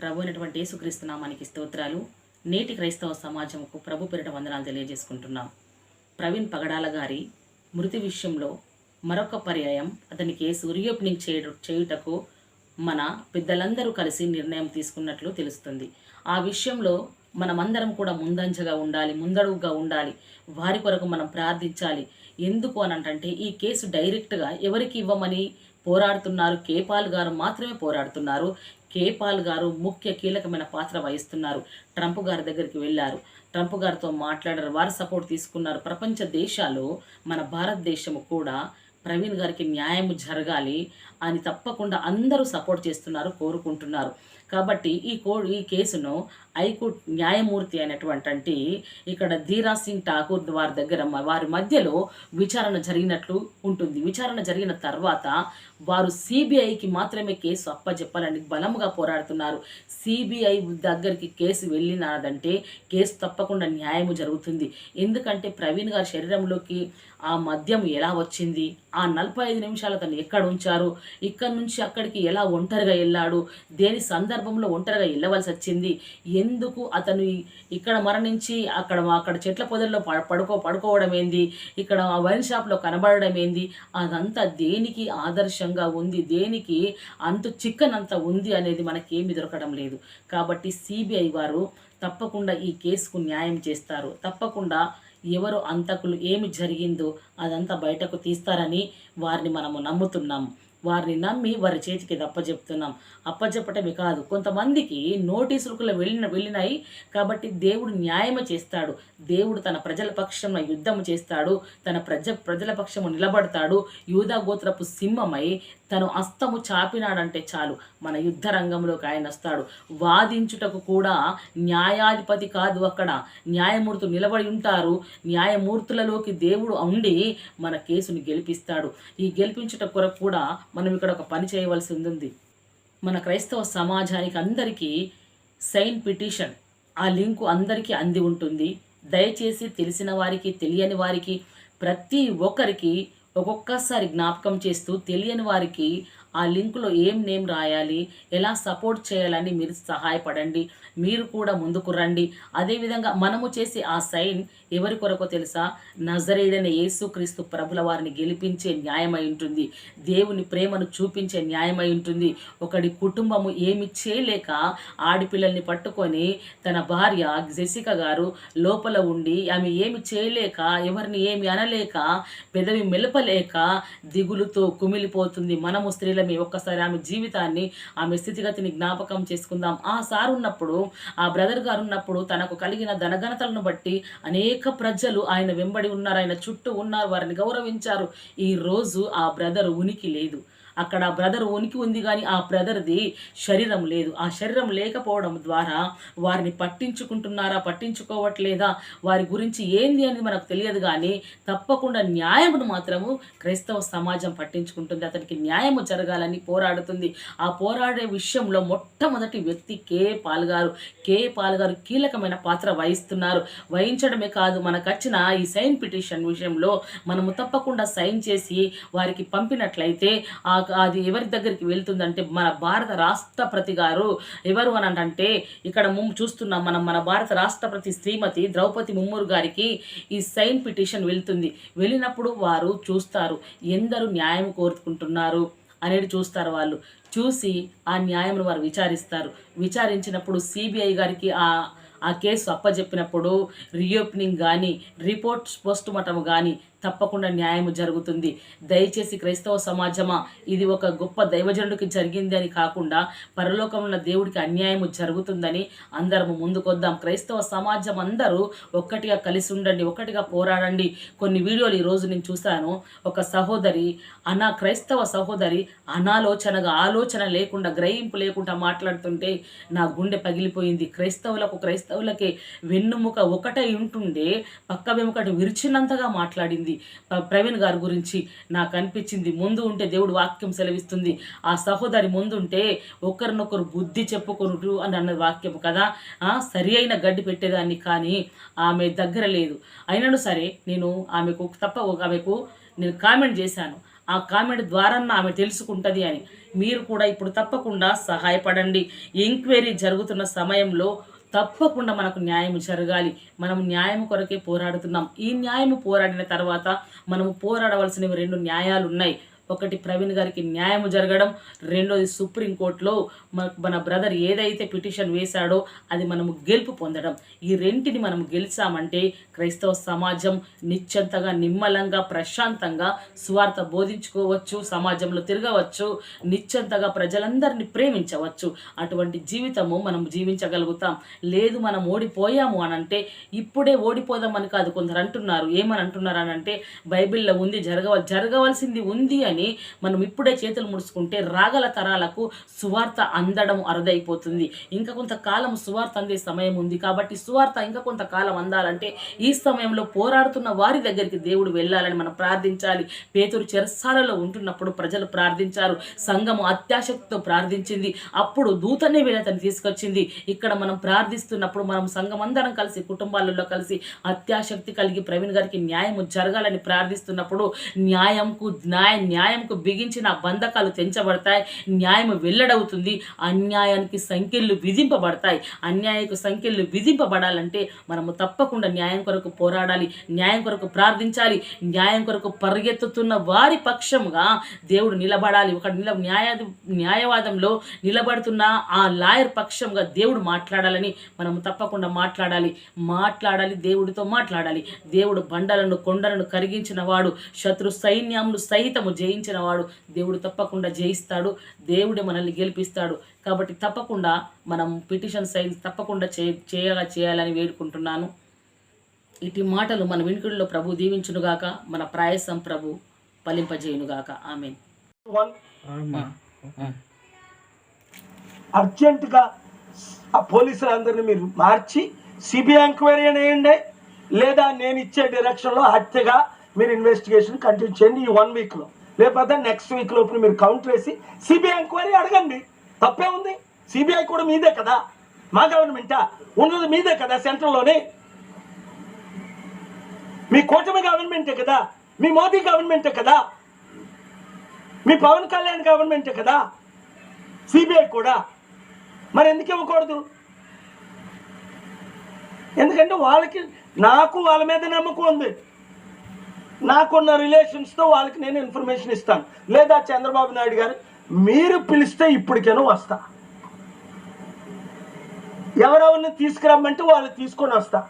ప్రభు అయినటువంటి యేసుక్రీస్తు నామానికి స్తోత్రాలు. నేటి క్రైస్తవ సమాజంకు ప్రభు పేరిట వందనాలు తెలియజేసుకుంటున్నాం. ప్రవీణ్ పగడాల గారి మృతి విషయంలో మరొక పర్యాయం అతని కేసు రీఓపెనింగ్ చేయ చేయుటకు మన పెద్దలందరూ కలిసి నిర్ణయం తీసుకున్నట్లు తెలుస్తుంది. ఆ విషయంలో మనమందరం కూడా ముందంజగా ఉండాలి ముందడుగుగా ఉండాలి. వారి కొరకు మనం ప్రార్థించాలి. ఎందుకు అని అంటే ఈ కేసు డైరెక్ట్గా ఎవరికి ఇవ్వమని పోరాడుతున్నారు. కేపాల్ గారు మాత్రమే పోరాడుతున్నారు. కేపాల్ గారు ముఖ్య కీలకమైన పాత్ర వహిస్తున్నారు. ట్రంప్ గారి దగ్గరికి వెళ్ళారు. ట్రంప్ గారితో మాట్లాడారు. వారు సపోర్ట్ తీసుకున్నారు. ప్రపంచ దేశాలు మన భారతదేశము కూడా ప్రవీణ్ గారికి న్యాయం జరగాలి. అని తప్పకుండా అందరూ సపోర్ట్ చేస్తున్నారు కోరుకుంటున్నారు. కాబట్టి ఈ కో ఈ కేసును హైకోర్టు న్యాయమూర్తి అయినటువంటి ఇక్కడ ధీరా సింగ్ ఠాకూర్ వారి దగ్గర వారి మధ్యలో విచారణ జరిగినట్లు ఉంటుంది. విచారణ జరిగిన తర్వాత వారు సిబిఐకి మాత్రమే కేసు అప్పచెప్పాలని బలంగా పోరాడుతున్నారు. సిబిఐ దగ్గరికి కేసు వెళ్ళినదంటే కేసు తప్పకుండా న్యాయము జరుగుతుంది. ఎందుకంటే ప్రవీణ్ గారి శరీరంలోకి ఆ మద్యం ఎలా వచ్చింది? ఆ నలభై ఐదు నిమిషాలు అతను ఎక్కడ ఉంచారు? ఇక్కడ నుంచి అక్కడికి ఎలా ఒంటరిగా వెళ్ళాడు? దేని సందర్భంలో ఒంటరిగా వెళ్ళవలసి వచ్చింది? ఎందుకు అతను ఇక్కడ మరణించి అక్కడ అక్కడ చెట్ల పొదల్లో ప- పడుకో పడుకోవడం ఏంది? ఇక్కడ ఆ వైన్ షాప్లో కనబడడం ఏంది? అదంతా దేనికి ఆదర్శంగా ఉంది? దేనికి అంత చిక్కనంత ఉంది అనేది మనకేమి దొరకడం లేదు. కాబట్టి సిబిఐ వారు తప్పకుండా ఈ కేసుకు న్యాయం చేస్తారు. తప్పకుండా ఎవరు అంతకులు ఏమి జరిగిందో అదంతా బయటకు తీస్తారని వారిని మనము నమ్ముతున్నాం. వారిని నమ్మి వారి చేతికి ఇది అప్పచెప్తున్నాం అప్పచెప్పటమే కాదు కొంతమందికి నోటీసులకు వెళ్ళిన వెళ్ళినాయి కాబట్టి దేవుడు న్యాయము చేస్తాడు. దేవుడు తన ప్రజల పక్షంలో యుద్ధము చేస్తాడు. తన ప్రజ ప్రజల పక్షము నిలబడతాడు. యూదా గోత్రపు సింహమై తను అస్తము చాపినాడంటే చాలు. మన యుద్ధ రంగంలోకి ఆయన వస్తాడు. వాదించుటకు కూడా న్యాయాధిపతి కాదు అక్కడ. న్యాయమూర్తులు నిలబడి ఉంటారు. న్యాయమూర్తులలోకి దేవుడు ఉండి మన కేసుని గెలిపిస్తాడు. ఈ గెలిపించుట కొరకు కూడా మనం ఇక్కడ ఒక పని చేయవలసి ఉంది మన క్రైస్తవ సమాజానికి అందరికీ సైన్ పిటిషన్ ఆ లింకు అందరికీ అంది ఉంటుంది. దయచేసి తెలిసిన వారికి తెలియని వారికి ప్రతి ఒక్కరికి ఒక్కొక్కసారి జ్ఞాపకం చేస్తూ తెలియని వారికి ఆ లింకులో ఏం నేమ్ రాయాలి ఎలా సపోర్ట్ చేయాలని మీరు సహాయపడండి. మీరు కూడా ముందుకు రండి. అదేవిధంగా మనము చేసే ఆ సైన్ ఎవరి కొరకు తెలుసా? నజరేడైన యేసుక్రీస్తు ప్రభుల వారిని గెలిపించే న్యాయమై ఉంటుంది. దేవుని ప్రేమను చూపించే న్యాయమై ఉంటుంది. ఒకడి కుటుంబము ఏమి చేయలేక ఆడపిల్లల్ని పట్టుకొని తన భార్య జెసిక గారు లోపల ఉండి ఆమె ఏమి చేయలేక ఎవరిని ఏమి అనలేక పెదవి మెలపలేక దిగులుతో కుమిలిపోతుంది. మనము స్త్రీల స్త్రీలమే ఒక్కసారి ఆమె జీవితాన్ని ఆమె స్థితిగతిని జ్ఞాపకం చేసుకుందాం. ఆ సార్ ఉన్నప్పుడు ఆ బ్రదర్ గారు ఉన్నప్పుడు తనకు కలిగిన ధనఘనతలను బట్టి అనేక ప్రజలు ఆయన వెంబడి ఉన్నారు. ఆయన చుట్టూ ఉన్నారు. వారిని గౌరవించారు. ఈ రోజు ఆ బ్రదర్ ఉనికి లేదు. అక్కడ ఆ బ్రదర్ ఉనికి ఉంది కానీ ఆ బ్రదర్ది శరీరం లేదు. ఆ శరీరం లేకపోవడం ద్వారా వారిని పట్టించుకుంటున్నారా పట్టించుకోవట్లేదా వారి గురించి ఏంది అనేది మనకు తెలియదు కానీ తప్పకుండా న్యాయమును మాత్రము క్రైస్తవ సమాజం పట్టించుకుంటుంది. అతనికి న్యాయము జరగాలని పోరాడుతుంది. ఆ పోరాడే విషయంలో మొట్టమొదటి వ్యక్తి కే పాల్ గారు కే పాల్ గారు కీలకమైన పాత్ర వహిస్తున్నారు. వహించడమే కాదు మనకు వచ్చిన ఈ సైన్ పిటిషన్ విషయంలో మనము తప్పకుండా సైన్ చేసి వారికి పంపినట్లయితే ఆ అది ఎవరి దగ్గరికి వెళ్తుందంటే మన భారత రాష్ట్రపతి గారు ఎవరు అని అంటే ఇక్కడ ముం చూస్తున్నాం మనం మన భారత రాష్ట్రపతి శ్రీమతి ద్రౌపది ముమ్మూరు గారికి ఈ సైన్ పిటిషన్ వెళ్తుంది. వెళ్ళినప్పుడు వారు చూస్తారు. ఎందరు న్యాయం కోరుకుంటున్నారు అనేది చూస్తారు వాళ్ళు. చూసి ఆ న్యాయంను వారు విచారిస్తారు. విచారించినప్పుడు సిబిఐ గారికి ఆ ఆ కేసు అప్పజెప్పినప్పుడు రీఓపెనింగ్ కానీ రిపోర్ట్ పోస్ట్మార్టం కానీ తప్పకుండా న్యాయం జరుగుతుంది. దయచేసి క్రైస్తవ సమాజమా ఇది ఒక గొప్ప దైవజనుడికి జరిగింది అని కాకుండా పరలోకంలో దేవుడికి అన్యాయం జరుగుతుందని అందరము ముందుకొద్దాం. క్రైస్తవ సమాజం అందరూ ఒక్కటిగా కలిసి ఉండండి ఒక్కటిగా పోరాడండి. కొన్ని వీడియోలు ఈ రోజు నేను చూశాను. ఒక సహోదరి అనా క్రైస్తవ సహోదరి అనాలోచనగా ఆలోచన లేకుండా గ్రహింపు లేకుండా మాట్లాడుతుంటే నా గుండె పగిలిపోయింది. క్రైస్తవులకు క్రైస్తవులకే వెన్నుముక ఒకటై ఉంటుండే పక్క వెముకటి విరిచినంతగా మాట్లాడింది. ప్రవీణ్ గారి గురించి నాకు అనిపించింది. ముందు ఉంటే దేవుడు వాక్యం సెలవిస్తుంది. ఆ సహోదరి ముందుంటే ఒకరినొకరు బుద్ధి చెప్పుకొనుడు అని అన్నది వాక్యం కదా? సరి అయిన గడ్డి పెట్టేదాన్ని కానీ ఆమె దగ్గర లేదు. అయినను సరే నేను ఆమెకు తప్ప ఆమెకు నేను కామెంట్ చేశాను. ఆ కామెంట్ ద్వారా ఆమె తెలుసుకుంటుంది అని. మీరు కూడా ఇప్పుడు తప్పకుండా సహాయపడండి. ఎంక్వైరీ జరుగుతున్న సమయంలో తప్పకుండా మనకు న్యాయం జరగాలి. మనం న్యాయం కొరకే పోరాడుతున్నాం. ఈ న్యాయం పోరాడిన తర్వాత మనము పోరాడవలసినవి రెండు న్యాయాలు ఉన్నాయి ఒకటి ప్రవీణ్ గారికి న్యాయం జరగడం రెండోది సుప్రీంకోర్టులో మన మన బ్రదర్ ఏదైతే పిటిషన్ వేశాడో అది మనము గెలుపు పొందడం. ఈ రెంటిని మనం గెలిచామంటే క్రైస్తవ సమాజం నిశ్చంతగా నిమ్మలంగా ప్రశాంతంగా స్వార్థ బోధించుకోవచ్చు సమాజంలో తిరగవచ్చు నిశ్చంతగా ప్రజలందరినీ ప్రేమించవచ్చు. అటువంటి జీవితము మనం జీవించగలుగుతాం. లేదు మనం ఓడిపోయాము అనంటే ఇప్పుడే ఓడిపోదామని కాదు కొందరు అంటున్నారు. ఏమని అంటున్నారు అని అంటే బైబిల్లో ఉంది జరగవ జరగవలసింది ఉంది అని. మనం ఇప్పుడే చేతులు ముడుచుకుంటే రాగల తరాలకు సువార్త అందడం అరుదైపోతుంది. ఇంకా కొంతకాలం సువార్త అందే సమయం ఉంది కాబట్టి సువార్త ఇంకా కొంతకాలం అందాలంటే ఈ సమయంలో పోరాడుతున్న వారి దగ్గరికి దేవుడు వెళ్ళాలని మనం ప్రార్థించాలి. పేతురు చెరసాలలో ఉంటున్నప్పుడు ప్రజలు ప్రార్థించారు. సంఘము అత్యాశక్తితో ప్రార్థించింది. అప్పుడు దూతనే వీళ్ళతని తీసుకొచ్చింది. ఇక్కడ మనం ప్రార్థిస్తున్నప్పుడు మనం సంఘం అందరం కలిసి కుటుంబాలలో కలిసి అత్యాశక్తి కలిగి ప్రవీణ్ గారికి న్యాయం జరగాలని ప్రార్థిస్తున్నప్పుడు న్యాయంకు న్యాయ న్యాయంకు బిగించిన బంధకాలు తెంచబడతాయి న్యాయం వెల్లడవుతుంది అన్యాయానికి సంఖ్యలు విధింపబడతాయి. అన్యాయకు సంఖ్యలు విధింపబడాలంటే మనము తప్పకుండా న్యాయం కొరకు పోరాడాలి న్యాయం కొరకు ప్రార్థించాలి న్యాయం కొరకు పరిగెత్తుతున్న వారి పక్షంగా దేవుడు నిలబడాలి. ఒక నిల న్యాయ న్యాయవాదంలో నిలబడుతున్న ఆ లాయర్ పక్షంగా దేవుడు మాట్లాడాలని మనము తప్పకుండా మాట్లాడాలి. మాట్లాడాలి దేవుడితో మాట్లాడాలి. దేవుడు బండలను కొండలను కరిగించిన వాడు శత్రు సైన్యములు సహితము జయించిన వాడు దేవుడు తప్పకుండా జయిస్తాడు దేవుడే మనల్ని గెలిపిస్తాడు. కాబట్టి తప్పకుండా మనం పిటిషన్ సైన్స్ తప్పకుండా చే చేయగా చేయాలని వేడుకుంటున్నాను. ఇటు మాటలు మన వినికిడిలో ప్రభు దీవించునుగాక మన ప్రాయసం ప్రభు ఫలింపజేయునుగాక. ఆమెన్. వన్ అర్జెంటుగా ఆ పోలీసులందరినీ మీరు మార్చి సిబిఐ ఎంక్వైరీ వేయండి లేదా నేను ఇచ్చే డైరెక్షన్లో హత్యగా మీరు ఇన్వెస్టిగేషన్ కంటిన్యూ చేయండి ఈ వన్ వీక్లో. లేకపోతే నెక్స్ట్ వీక్ లోపు మీరు కౌంటర్ వేసి సిబిఐ ఎంక్వైరీ అడగండి. తప్పే ఉంది. సిబిఐ కూడా మీదే కదా. మా గవర్నమెంటా ఉన్నది మీదే కదా సెంట్రల్లోనే మీ కూటమి గవర్నమెంటే కదా? మీ మోదీ గవర్నమెంటే కదా? మీ పవన్ కళ్యాణ్ గవర్నమెంటే కదా? సిబిఐ కూడా. మరి ఎందుకు ఇవ్వకూడదు? ఎందుకంటే వాళ్ళకి నాకు వాళ్ళ మీద నమ్మకం ఉంది. నాకున్న రిలేషన్స్తో వాళ్ళకి నేను ఇన్ఫర్మేషన్ ఇస్తాను. లేదా చంద్రబాబు నాయుడు గారు మీరు పిలిస్తే ఇప్పటికేనో వస్తా. ఎవరెవరిని తీసుకురమ్మంటే వాళ్ళు తీసుకొని వస్తా.